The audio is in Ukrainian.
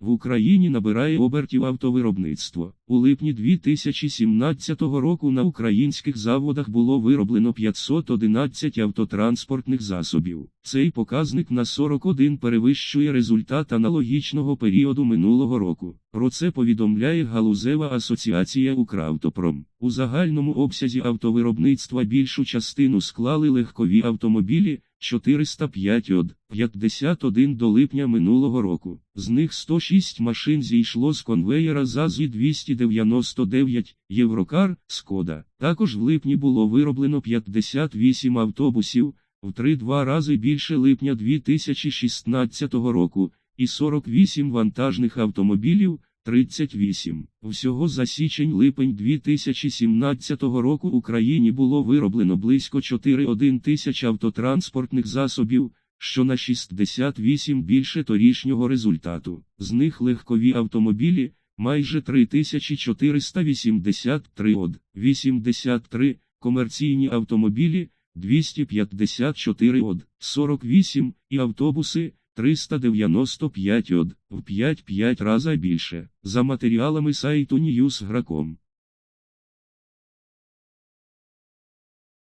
В Україні набирає обертів автовиробництво. У липні 2017 року на українських заводах було вироблено 511 автотранспортних засобів. Цей показник на 41 перевищує результат аналогічного періоду минулого року. Про це повідомляє Галузева асоціація Укравтопром. У загальному обсязі автовиробництва більшу частину склали легкові автомобілі. 405 од 51 до липня минулого року. З них 106 машин зійшло з конвеєра ЗАЗі 299 Єврокар Скода. Також в липні було вироблено 58 автобусів, в 3-2 рази більше липня 2016 року, і 48 вантажних автомобілів. 38. Всього за січень-липень 2017 року Україні було вироблено близько 4,1 тисяч автотранспортних засобів, що на 68 більше торішнього результату. З них легкові автомобілі майже 3483 од, 83, комерційні автомобілі 254 од, 48 і автобуси 395 од, в 5-5 рази більше. За матеріалами сайту Newsgrakом.